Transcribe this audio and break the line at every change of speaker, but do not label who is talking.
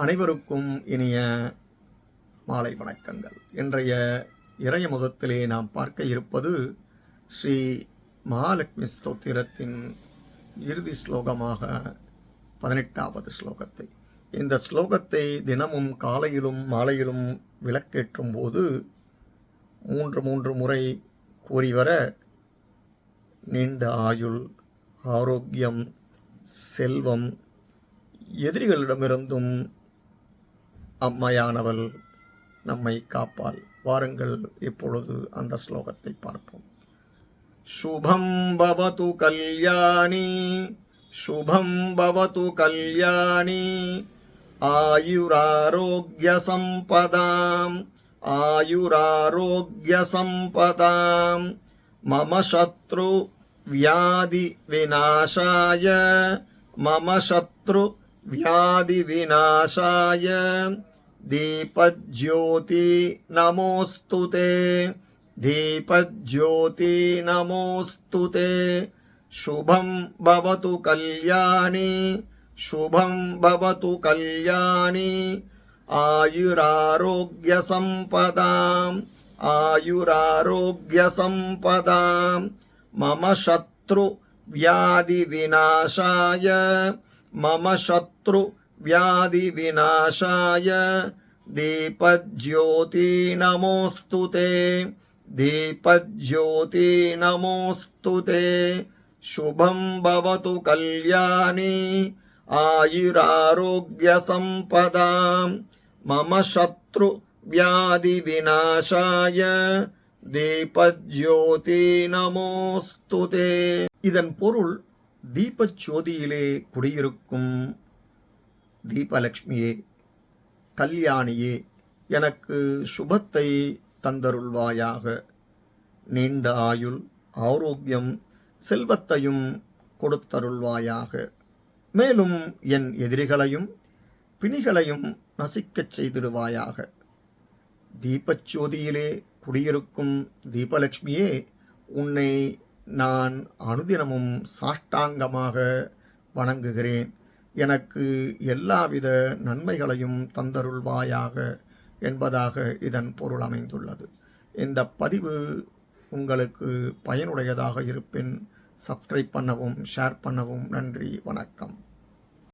அனைவருக்கும் இனிய மாலை வணக்கங்கள். இன்றைய இறைய முதத்திலே நாம் பார்க்க இருப்பது ஸ்ரீ மகாலட்சுமி ஸ்தோத்திரத்தின் இறுதி ஸ்லோகமாக பதினெட்டாவது ஸ்லோகத்தை. இந்த ஸ்லோகத்தை தினமும் காலையிலும் மாலையிலும் விளக்கேற்றும் போது மூன்று மூன்று முறை கூறி வர நீண்ட ஆயுள் ஆரோக்கியம் செல்வம் எதிரிகளிடமிருந்தும் அம்மையானவள் நம்மை காப்பாள். வாருங்கள் இப்பொழுது அந்த ஸ்லோகத்தை பார்ப்போம். சுபம் பவது கல்யாணி சுபம் பவது கல்யாணி ஆயுராரோக்கிய சம்பதாம் ஆயுராரோக்கிய சம்பதாம் மம சத்ரு దీపజ్యోతి నమోస్తు దీపజ్యోతి నమోస్తు శుభం భవతు కళ్యాణి శుభం భవతు కళ్యాణి ఆయురారోగ్య సంపదాం ఆయురారోగ్య సంపదాం మమ శత్రు వ్యాధి వినాశాయ మమ శత్రు मम शत्रुव्याधिविनाशाय मम शत्रु व्याधिविनाशाय दीपज्योति नमोऽस्तु ते दीपज्योति नमोऽस्तु ते शुभं भवतु कल्याणी आयुरारोग्यसम्पदाम् मम शत्रुव्याधिविनाशाय தீபஜோதி நமோஸ்துதே இதன் பொருள் தீபஜோதியிலே குடியிருக்கும் தீபலக்ஷ்மியே கல்யாணியே எனக்கு சுபத்தை தந்தருள்வாயாக. நீண்ட ஆயுள் ஆரோக்கியம் செல்வத்தையும் கொடுத்தருள்வாயாக. மேலும் என் எதிரிகளையும் பிணிகளையும் நசிக்கச் செய்திடுவாயாக. தீபச்சோதியிலே குடியிருக்கும் தீபலட்சுமியே உன்னை நான் அனுதினமும் சாஷ்டாங்கமாக வணங்குகிறேன். எனக்கு எல்லாவித நன்மைகளையும் தந்தருள்வாயாக என்பதாக இதன் பொருள் அமைந்துள்ளது. இந்த பதிவு உங்களுக்கு பயனுடையதாக இருப்பின் சப்ஸ்கிரைப் பண்ணவும் ஷேர் பண்ணவும் நன்றி வணக்கம்.